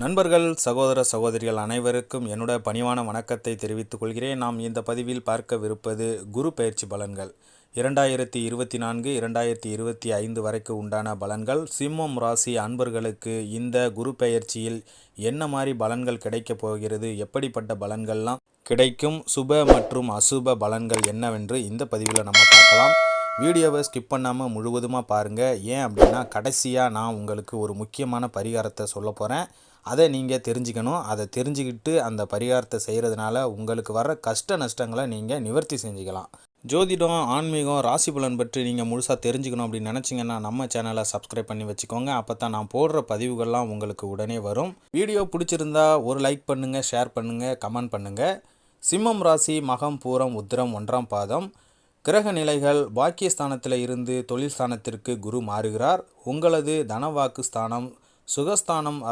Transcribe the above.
நண்பர்கள் சகோதர சகோதரிகள் அனைவருக்கும் என்னோட பணிவான வணக்கத்தை தெரிவித்துக் கொள்கிறேன். நாம் இந்த பதிவில் பார்க்கவிருப்பது குரு பயிற்சி பலன்கள். இரண்டாயிரத்தி இருபத்தி நான்கு இரண்டாயிரத்தி இருபத்தி ஐந்து வரைக்கும் உண்டான பலன்கள். சிம்மம் ராசி அன்பர்களுக்கு இந்த குரு பெயர்ச்சியில் என்ன மாதிரி பலன்கள் கிடைக்கப் போகிறது? எப்படிப்பட்ட பலன்கள்லாம் கிடைக்கும்? சுப மற்றும் அசுப பலன்கள் என்னவென்று இந்த பதிவில் நம்ம பார்க்கலாம். வீடியோவை ஸ்கிப் பண்ணாமல் முழுவதுமாக பாருங்கள் ஏன் அப்படின்னா கடைசியாக நான் உங்களுக்கு ஒரு முக்கியமான பரிகாரத்தை சொல்ல போகிறேன் அதை நீங்கள் தெரிஞ்சுக்கணும். அதை தெரிஞ்சுக்கிட்டு அந்த பரிகாரத்தை செய்கிறதுனால உங்களுக்கு வர கஷ்ட நஷ்டங்களை நீங்கள் நிவர்த்தி செஞ்சுக்கலாம். ஜோதிடம் ஆன்மீகம் ராசி பலன் பற்றி நீங்கள் முழுசாக தெரிஞ்சுக்கணும் அப்படின்னு நினச்சிங்கன்னா நம்ம சேனலை சப்ஸ்கிரைப் பண்ணி வச்சுக்கோங்க. அப்போ தான் நான் போடுற பதிவுகள்லாம் உங்களுக்கு உடனே வரும். வீடியோ பிடிச்சிருந்தா ஒரு லைக் பண்ணுங்கள் ஷேர் பண்ணுங்கள் கமெண்ட் பண்ணுங்கள் சிம்மம் ராசி மகம் பூரம் உத்திரம் ஒன்றாம் பாதம். கிரக நிலைகள் பாக்கியஸ்தானத்தில் இருந்து தொழில் ஸ்தானத்திற்கு குரு மாறுகிறார். உங்களது தனவாக்கு ஸ்தானம் சுகஸ்தானம்